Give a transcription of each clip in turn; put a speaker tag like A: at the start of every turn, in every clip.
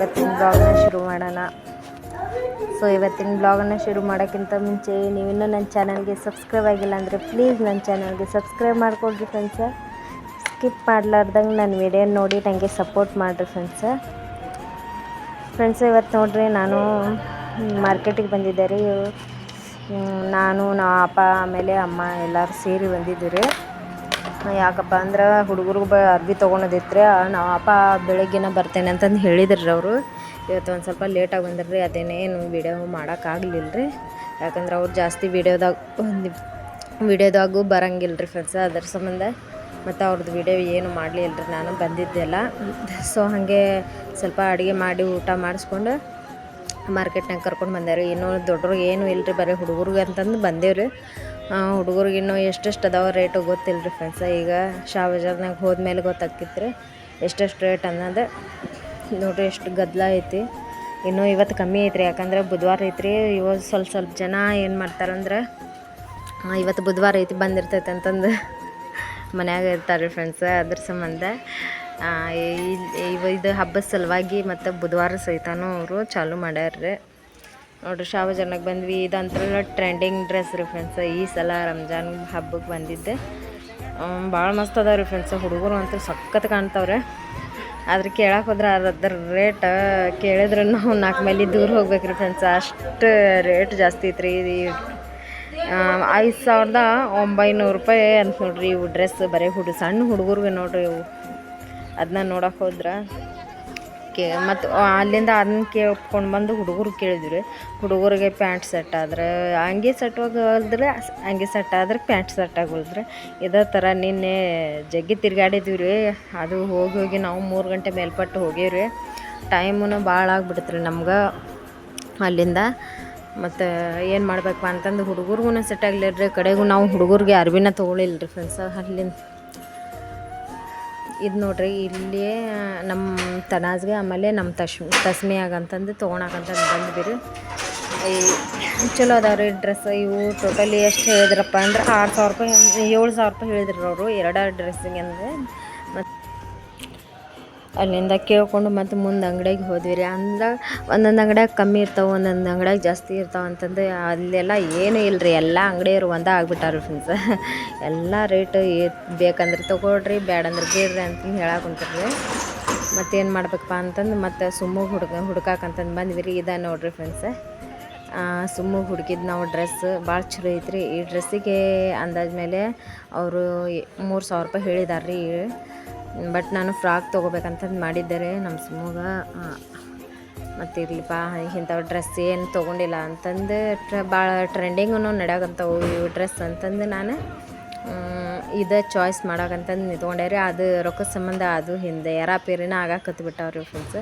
A: ಇವತ್ತಿನ ಬ್ಲಾಗ್ನ ಶುರು ಮಾಡೋಣ. ಸೊ ಇವತ್ತಿನ ಬ್ಲಾಗನ್ನು ಶುರು ಮಾಡೋಕ್ಕಿಂತ ಮುಂಚೆ ನೀವಿನ್ನೂ ನನ್ನ ಚಾನಲ್ಗೆ ಸಬ್ಸ್ಕ್ರೈಬ್ ಆಗಿಲ್ಲ ಅಂದರೆ ಪ್ಲೀಸ್ ನನ್ನ ಚಾನಲ್ಗೆ ಸಬ್ಸ್ಕ್ರೈಬ್ ಮಾಡ್ಕೊಡ್ರಿ ಫ್ರೆಂಡ್ಸ ಸ್ಕಿಪ್ ಮಾಡಲಾರ್ದಂಗೆ ನನ್ನ ವಿಡಿಯೋ ನೋಡಿ ನನಗೆ ಸಪೋರ್ಟ್ ಮಾಡಿರಿ ಫ್ರೆಂಡ್ಸ ಫ್ರೆಂಡ್ಸ್ ಇವತ್ತು ನೋಡ್ರಿ ನಾನು ಮಾರ್ಕೆಟಿಗೆ ಬಂದಿದ್ದೆ ರೀ. ನಾನು ನಮ್ಮ ಅಪ್ಪ, ಆಮೇಲೆ ಅಮ್ಮ ಎಲ್ಲರೂ ಸೇರಿ ಬಂದಿದ್ದೆ ರೀ. ಯಾಕಪ್ಪ ಅಂದ್ರೆ ಹುಡುಗರು ಬ ಅರ್ಬಿ ತೊಗೊಳೋದಿತ್ತು ನಾವು ಅಪ್ಪ ಬೆಳಗ್ಗೆನ ಬರ್ತೇನೆ ಅಂತಂದು ಹೇಳಿದ್ರಿ ಅವರು. ಇವತ್ತು ಒಂದು ಸ್ವಲ್ಪ ಲೇಟಾಗಿ ಬಂದಿರ್ರಿ ಅದೇನೇನು ವಿಡಿಯೋ ಮಾಡೋಕ್ಕಾಗಲಿಲ್ಲ ರೀ. ಯಾಕಂದ್ರೆ ಅವ್ರು ಜಾಸ್ತಿ ವೀಡಿಯೋದಾಗ ಒಂದು ವಿಡಿಯೋದಾಗೂ ಬರಂಗಿಲ್ಲ ರೀ ಫ್ರೆಂಡ್ಸ್ ಅದ್ರ ಸಂಬಂಧ. ಮತ್ತು ಅವ್ರದ್ದು ವಿಡಿಯೋ ಏನು ಮಾಡಲಿಲ್ಲ ರೀ, ನಾನು ಬಂದಿದ್ದೆಲ್ಲ. ಸೊ ಹಾಗೆ ಸ್ವಲ್ಪ ಅಡುಗೆ ಮಾಡಿ ಊಟ ಮಾಡಿಸ್ಕೊಂಡು ಮಾರ್ಕೆಟ್ನಾಗ ಕರ್ಕೊಂಡು ಬಂದೇವ್ರಿ ಇನ್ನೂ ದೊಡ್ಡವ್ರಿಗೆ ಏನು ಇಲ್ಲ ರೀ, ಬರೀ ಹುಡುಗರಿಗೆ ಅಂತಂದು ಬಂದೇವ್ರಿ. ಹುಡುಗರಿಗೆ ಇನ್ನೂ ಎಷ್ಟೆಷ್ಟು ಅದಾವ ರೇಟು ಗೊತ್ತಿಲ್ಲ ರೀ ಫ್ರೆಂಡ್ಸ ಈಗ ಶಾ ಬಜಾರ್ನಾಗ ಹೋದ್ಮೇಲೆ ಗೊತ್ತಾಗ್ತಿತ್ತು ರೀ ಎಷ್ಟೆಷ್ಟು ರೇಟ್ ಅನ್ನೋದು ನೋಡಿರಿ, ಎಷ್ಟು ಗದ್ದಲ ಐತಿ. ಇನ್ನೂ ಇವತ್ತು ಕಮ್ಮಿ ಐತ್ರಿ, ಯಾಕಂದ್ರೆ ಬುಧವಾರ ಐತ್ರಿ. ಇವತ್ತು ಸ್ವಲ್ಪ ಸ್ವಲ್ಪ ಜನ ಏನು ಮಾಡ್ತಾರಂದ್ರೆ ಇವತ್ತು ಬುಧವಾರ ಐತಿ, ಬಂದಿರ್ತೈತೆ ಅಂತಂದು ಮನ್ಯಾಗ ಇರ್ತಾರೆ ಫ್ರೆಂಡ್ಸ್ ಅದ್ರ ಸಂಬಂಧ ಇವ ಇದು ಹಬ್ಬದ ಸಲುವಾಗಿ ಮತ್ತು ಬುಧವಾರ ಸಹಿತನೂ ಅವರು ಚಾಲೂ ಮಾಡ್ಯಾರ್ರಿ. ನೋಡ್ರಿ ಶಾವಜಾರ್ನಾಗ ಬಂದ್ವಿ. ಇದಂತ್ರ ಟ್ರೆಂಡಿಂಗ್ ಡ್ರೆಸ್ ರೀ ಫ್ರೆಂಡ್ಸ್ ಈ ಸಲ ರಂಜಾನ್ ಹಬ್ಬಕ್ಕೆ ಬಂದಿದ್ದೆ. ಭಾಳ ಮಸ್ತ್ ಅದಾವ ರೀ ಫ್ರೆಂಡ್ಸ್ ಹುಡುಗರು ಅಂತೂ ಸಖತ್ ಕಾಣ್ತಾವ್ರೆ. ಆದ್ರೆ ಕೇಳಕ್ಕೆ ಹೋದ್ರೆ ಅದ್ರ ರೇಟ್ ಕೇಳಿದ್ರೆ ನಾವು ನಾಲ್ಕು ಮೈಲಿ ದೂರ ಹೋಗ್ಬೇಕು ರೀ ಫ್ರೆಂಡ್ಸ್ ಅಷ್ಟು ರೇಟ್ ಜಾಸ್ತಿ ಐತ್ರಿ. ಇದು ಐದು ಸಾವಿರದ ಒಂಬೈನೂರು ರೂಪಾಯಿ ಅಂತ ನೋಡ್ರಿ ಇವು ಡ್ರೆಸ್ ಬರೀ ಹುಡು ಸಣ್ಣ ಹುಡುಗರಿಗೆ ನೋಡ್ರಿ ಇವು. ಅದನ್ನ ನೋಡೋಕೆ ಹೋದ್ರೆ ಕೇ ಮತ್ತು ಅಲ್ಲಿಂದ ಅದನ್ನ ಕೇಳ್ಕೊಂಡು ಬಂದು ಹುಡುಗರು ಕೇಳಿದ್ರು. ಹುಡುಗರಿಗೆ ಪ್ಯಾಂಟ್ ಸೆಟ್ ಆದ್ರೆ, ಅಂಗಿ ಸೆಟ್ ಹೋಗಲ್ದ್ರೆ, ಅಂಗಿ ಸೆಟ್ ಆದ್ರೆ ಪ್ಯಾಂಟ್ ಸೆಟ್ ಆಗೋಲ್ದ್ರೆ. ಇದೇ ಥರ ನಿನ್ನೆ ಜಗ್ಗಿ ತಿರ್ಗಾಡಿದ್ವಿ ರೀ. ಅದು ಹೋಗಿ ಹೋಗಿ ನಾವು ಮೂರು ಗಂಟೆ ಮೇಲ್ಪಟ್ಟು ಹೋಗೀವ್ರಿ ಟೈಮೂ ಭಾಳ ಆಗ್ಬಿಡ್ತು ರೀ ನಮ್ಗೆ. ಅಲ್ಲಿಂದ ಮತ್ತು ಏನು ಮಾಡಬೇಕು ಅಂತಂದು ಹುಡುಗರಿಗೂ ಸೆಟ್ ಆಗಲಿಲ್ಲ ರೀ ಕಡೆಗೂ ನಾವು ಹುಡುಗರಿಗೆ ಅರ್ವಿನ ತೊಗೊಳಿಲ್ಲ ರೀ ಫ್ರೆಂಡ್ಸ್ ಅಲ್ಲಿಂದ ಇದು ನೋಡ್ರಿ, ಇಲ್ಲಿ ನಮ್ಮ ತನಾಜ್ಗೆ ಆಮೇಲೆ ನಮ್ಮ ತಶ್ ತಸ್ಮಿಯಾಗ ಅಂತಂದು ತೊಗೊಳಕಂತಂದು ಬಂದ್ಬಿರಿ ಈ ಚಲೋ ರೀ ಡ್ರೆಸ್, ಇವು ಟೋಟಲಿ ಎಷ್ಟು ಹೇಳಿದ್ರಪ್ಪ ಅಂದ್ರೆ ಆರು ಸಾವಿರ ರೂಪಾಯಿ, ಏಳು ಸಾವಿರ ರೂಪಾಯಿ ಹೇಳಿದ್ರು ಅವರು, ಎರಡು ಡ್ರೆಸ್ಸಿಗೆ ಅಂದರೆ. ಅಲ್ಲಿಂದ ಕೇಳಿಕೊಂಡು ಮತ್ತು ಮುಂದೆ ಅಂಗಡಿಗೆ ಹೋದ್ವಿ ರೀ ಅಂದ್ರೆ ಒಂದೊಂದು ಅಂಗಡ್ಯಾಗ ಕಮ್ಮಿ ಇರ್ತಾವೆ, ಒಂದೊಂದು ಅಂಗಡ್ಯಾಗ ಜಾಸ್ತಿ ಇರ್ತಾವೆ ಅಂತಂದು ಅಲ್ಲೆಲ್ಲ ಏನೂ ಇಲ್ಲ ರೀ ಎಲ್ಲ ಅಂಗಡಿಯವ್ರು ಒಂದೇ ಆಗ್ಬಿಟ್ಟಾರ ಫ್ರೆಂಡ್ಸ್ ಎಲ್ಲ ರೇಟ್ ಬೇಕಂದ್ರೆ ತೊಗೊಳ್ರಿ ಬೇಡಂದ್ರೆ ಬೇಡ್ರಿ ಅಂತ ಹೇಳಕ್ಕೆ ಕುಂತಿರ್ರಿ ಮತ್ತೇನು ಮಾಡ್ಬೇಕಪ್ಪ ಅಂತಂದು ಮತ್ತು ಸುಮ್ಮಗೆ ಹುಡುಗ ಹುಡ್ಕಾಕಂತಂದು ಬಂದ್ವಿ ರೀ ಇದೆ ನೋಡ್ರಿ ಫ್ರೆಂಡ್ಸ್ ಸುಮ್ಮ ಹುಡುಕಿದ್ ನಾವು ಡ್ರೆಸ್ ಭಾಳ ಚಲೋ ಐತ್ರಿ. ಈ ಡ್ರೆಸ್ಸಿಗೆ ಅಂದಾಜ್ ಮೇಲೆ ಅವರು ಮೂರು ಸಾವಿರ ರೂಪಾಯಿ ಹೇಳಿದಾರೆ ರೀ ಬಟ್ ನಾನು ಫ್ರಾಕ್ ತೊಗೋಬೇಕಂತಂದು ಮಾಡಿದ್ದಾರೆ ನಮ್ಮ ಸುಮ್ಮಗ ಮತ್ತು ಇರ್ಲಿಪ್ಪ ಇಂಥವು ಡ್ರೆಸ್ ಏನು ತೊಗೊಂಡಿಲ್ಲ ಅಂತಂದು ಟ್ರ, ಭಾಳ ಟ್ರೆಂಡಿಂಗೂ ನಡೆಯಾಗಂಥವು ಇವು ಡ್ರೆಸ್ ಅಂತಂದು ನಾನು ಇದು ಚಾಯ್ಸ್ ಮಾಡಾಕಂತಂದು ನಿಂತ್ಕೊಂಡೆ ರೀ. ಅದು ರೊಕ್ಕದ ಸಂಬಂಧ, ಅದು ಹಿಂದೆ ಯಾರ ಪೇರಿನ ಆಗಾಕತ್ಬಿಟ್ಟವ್ರಿ ಫ್ರೆಂಡ್ಸ್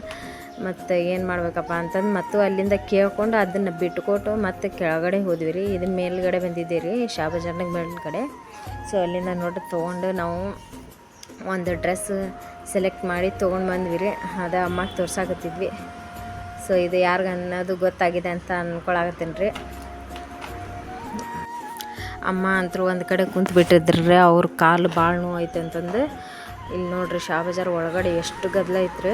A: ಮತ್ತು ಏನು ಮಾಡ್ಬೇಕಪ್ಪ ಅಂತಂದು ಮತ್ತು ಅಲ್ಲಿಂದ ಕೇಳ್ಕೊಂಡು ಅದನ್ನು ಬಿಟ್ಕೊಟ್ಟು ಮತ್ತು ಕೆಳಗಡೆ ಹೋದ್ವಿ ರೀ. ಇದು ಮೇಲ್ಗಡೆ ಬಂದಿದ್ದೆ ರೀ ಶಾಬಜಾರ್ನಾಗ ಮೇಲ್ಗಡೆ. ಸೊ ಅಲ್ಲಿಂದ ನೋಡಿ ತೊಗೊಂಡು ನಾವು ಒಂದು ಡ್ರೆಸ್ ಸೆಲೆಕ್ಟ್ ಮಾಡಿ ತೊಗೊಂಡು ಬಂದ್ವಿ ರೀ ಅದು ಅಮ್ಮಗೆ ತೋರ್ಸಾಕತ್ತಿದ್ವಿ. ಸೊ ಇದು ಯಾರಿಗೆ ಅನ್ನೋದು ಗೊತ್ತಾಗಿದೆ ಅಂತ ಅಂದ್ಕೊಳಕತ್ತೀನಿ ರೀ. ಅಮ್ಮ ಅಂತರೂ ಒಂದು ಕಡೆ ಕುಂತು ಬಿಟ್ಟಿದ್ರೆ ರೀ ಅವ್ರ ಕಾಲು ಭಾಳ ನೋವು ಐತೆ ಅಂತಂದು. ಇಲ್ಲಿ ನೋಡ್ರಿ, ಶಾ ಬಜಾರ್ ಒಳಗಡೆ ಎಷ್ಟು ಗದ್ದಲ ಐತ್ರಿ.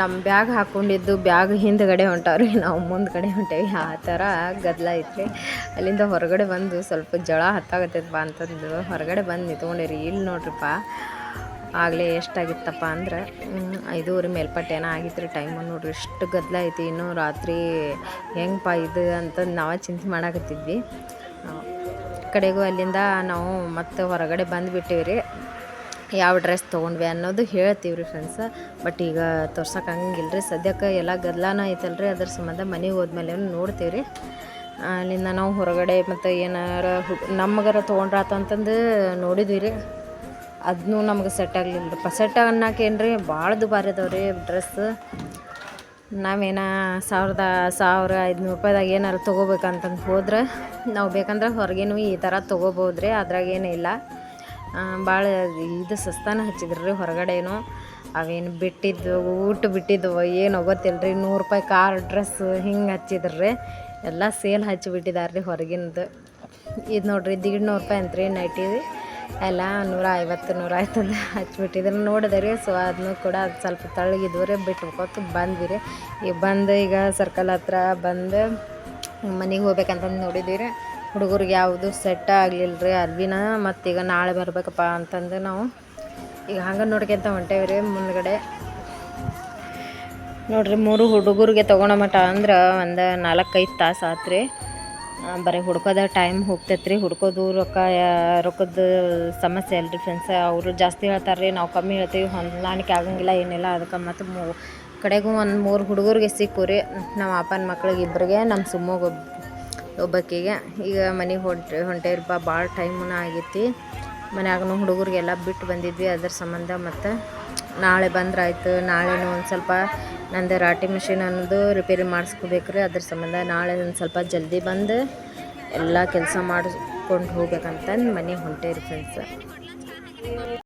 A: ನಮ್ಮ ಬ್ಯಾಗ್ ಹಾಕ್ಕೊಂಡಿದ್ದು ಬ್ಯಾಗ್ ಹಿಂದ್ಗಡೆ ಹೊಂಟವ್ರಿ, ನಾವು ಮುಂದ್ಗಡೆ ಹೊಂಟೇವಿ. ಆ ಥರ ಗದ್ದಲ ಐತ್ರಿ. ಅಲ್ಲಿಂದ ಹೊರಗಡೆ ಬಂದು ಸ್ವಲ್ಪ ಜಳ ಹತ್ತಾಗತ್ತೈತಪ್ಪ ಅಂತಂದು ಹೊರಗಡೆ ಬಂದು ನಿಂತ್ಕೊಂಡಿರಿ. ಇಲ್ಲಿ ನೋಡ್ರಿಪ್ಪ ಆಗಲೇ ಎಷ್ಟಾಗಿತ್ತಪ್ಪ ಅಂದ್ರೆ ಐದೂವರೆ ಮೇಲ್ಪಟ್ಟು ಏನೋ ಆಗಿತ್ತು ಟೈಮು ನೋಡ್ರಿ. ಎಷ್ಟು ಗದ್ದಲ ಐತಿ, ಇನ್ನೂ ರಾತ್ರಿ ಹೆಂಗಪ್ಪ ಇದು ಅಂತ ನಾವೇ ಚಿಂತೆ ಮಾಡಾಕತ್ತಿದ್ವಿ. ಕಡೆಗೂ ಅಲ್ಲಿಂದ ನಾವು ಮತ್ತೆ ಹೊರಗಡೆ ಬಂದುಬಿಟ್ಟಿವಿ ರೀ ಯಾವ ಡ್ರೆಸ್ ತೊಗೊಂಡ್ವಿ ಅನ್ನೋದು ಹೇಳ್ತೀವಿ ರೀ ಫ್ರೆಂಡ್ಸ್ ಬಟ್ ಈಗ ತೋರ್ಸಕ್ಕೆ ಹಂಗಿಲ್ಲ ರೀ ಸದ್ಯಕ್ಕೆ ಎಲ್ಲ ಗದ್ಲಾನ ಐತಲ್ಲ ರೀ ಅದ್ರ ಸಂಬಂಧ ಮನೆಗೆ ಹೋದ್ಮೇಲೆ ನೋಡ್ತೀವಿ ರೀ ಅಲ್ಲಿಂದ ನಾವು ಹೊರಗಡೆ ಮತ್ತು ಏನಾರ ಹುಡ್ ನಮಗಾರ ತೊಗೊಂಡ್ರಾತಂತಂದು ನೋಡಿದ್ವಿ ರೀ ಅದನ್ನೂ ನಮ್ಗೆ ಸೆಟ್ ಆಗಲಿಲ್ಲ ರೀ ಸೆಟ್ ಅನ್ನಕ್ಕೆ ಏನು ರೀ ಭಾಳ ದುಬಾರಿ ಅದಾವೆ ರೀ ಡ್ರೆಸ್ ನಾವೇನ ಸಾವಿರದ, ಸಾವಿರ ಐದುನೂರು ರೂಪಾಯ್ದಾಗ ಏನಾರು ತೊಗೋಬೇಕಂತಂದು ಹೋದ್ರೆ, ನಾವು ಬೇಕಂದ್ರೆ ಹೊರಗೇನು ಈ ಥರ ತೊಗೋಬೋದು ರೀ ಅದ್ರಾಗೇನಿಲ್ಲ ಭಾಳ ಇದು ಸಸ್ತಾನ ಹಚ್ಚಿದ್ರು ರೀ ಹೊರಗಡೆನು. ಅವೇನು ಬಿಟ್ಟಿದ್ದು ಊಟ ಬಿಟ್ಟಿದ್ದು ಏನು ಗೊತ್ತಿಲ್ಲ ರೀ ನೂರು ರೂಪಾಯಿ ಕಾರ್ ಡ್ರೆಸ್ ಹಿಂಗೆ ಹಚ್ಚಿದ್ರು ರೀ. ಎಲ್ಲ ಸೇಲ್ ಹಚ್ಚಿಬಿಟ್ಟಿದ್ದಾರೆ ರೀ ಹೊರಗಿನದು ಇದು ನೋಡಿರಿ ದೀಡ್ ನೂರು ರೂಪಾಯಿ ಅಂತ್ರಿ ನೈಟಿ. ಎಲ್ಲ ನೂರ ಐವತ್ತು, ನೂರ ಐವತ್ತಂದು ಹಚ್ಬಿಟ್ಟಿದ್ರೆ. ನೋಡಿದೆ ರೀ ಸೊ ಅದನ್ನು ಕೂಡ ಅದು ಸ್ವಲ್ಪ ತಳ್ಳಗಿದ್ವು ರೀ ಬಿಟ್ಕೊತು ಬಂದ್ವಿ ರೀ ಈಗ ಬಂದು ಈಗ ಸರ್ಕಲ್ ಹತ್ರ ಬಂದು ಮನೆಗೆ ಹೋಗ್ಬೇಕಂತಂದು ನೋಡಿದ್ವಿ ರೀ ಹುಡುಗರಿಗೆ ಯಾವುದು ಸೆಟ್ ಆಗಲಿಲ್ಲ ರೀ ಅರ್ವಿನ ಮತ್ತೀಗ ನಾಳೆ ಬರಬೇಕಪ್ಪ ಅಂತಂದು ನಾವು ಈಗ ಹಂಗೆ ನೋಡ್ಕೊಂತ ಹೊಂಟೇವಿ ರೀ ಮುಂದ್ಗಡೆ. ನೋಡ್ರಿ, ಮೂರು ಹುಡುಗರಿಗೆ ತೊಗೊಳೋ ಮಟ್ಟ ಅಂದ್ರೆ ಒಂದು ನಾಲ್ಕೈದು ತಾಸು ಆತ್ರಿ. ಬರೀ ಹುಡ್ಕೋದ ಟೈಮ್ ಹೋಗ್ತೈತೆ ರೀ ಹುಡ್ಕೋದು ರೊಕ್ಕ ರೊಕ್ಕದ ಸಮಸ್ಯೆ ಅಲ್ರಿ ಫ್ರೆಂಡ್ಸ್ ಅವರು ಜಾಸ್ತಿ ಹೇಳ್ತಾರೆ ರೀ ನಾವು ಕಮ್ಮಿ ಹೇಳ್ತೀವಿ ಹೊಂದಾಣಿಕೆ ಆಗಂಗಿಲ್ಲ, ಏನಿಲ್ಲ, ಅದಕ್ಕೆ ಮತ್ತು ಮೂ ಕಡೆಗೂ ಒಂದು ಮೂರು ಹುಡುಗರಿಗೆ ಸಿಕ್ಕು ರೀ ನಮ್ಮ ಅಪ್ಪನ ಮಕ್ಳಿಗೆ ಇಬ್ಬರಿಗೆ ನಮ್ಮ ಸುಮ್ಮಗ ಒಬ್ಬಕ್ಕಿಗೆ. ಈಗ ಮನೆಗೆ ಹೊಂಟೆ ಹೊಂಟೇರಿಪ್ಪ ಭಾಳ ಟೈಮೂ ಆಗೈತಿ. ಮನ್ಯಾಗನು ಹುಡುಗರಿಗೆಲ್ಲ ಬಿಟ್ಟು ಬಂದಿದ್ವಿ, ಅದ್ರ ಸಂಬಂಧ ಮತ್ತು ನಾಳೆ ಬಂದ್ರಾಯ್ತು, ನಾಳೆನೂ ಒಂದು ಸ್ವಲ್ಪ ನಂದು ರಾಟಿ ಮಿಷಿನ್ ಅನ್ನೋದು ರಿಪೇರಿ ಮಾಡಿಸ್ಕೋಬೇಕು ರೀ ಅದ್ರ ಸಂಬಂಧ ನಾಳೆ ಒಂದು ಸ್ವಲ್ಪ ಜಲ್ದಿ ಬಂದು ಎಲ್ಲ ಕೆಲಸ ಮಾಡಿಸ್ಕೊಂಡು ಹೋಗ್ಬೇಕಂತಂದು ಮನೆಗೆ ಹೊಂಟೇರಿ ಫ್ರೆಂಡ್ಸ್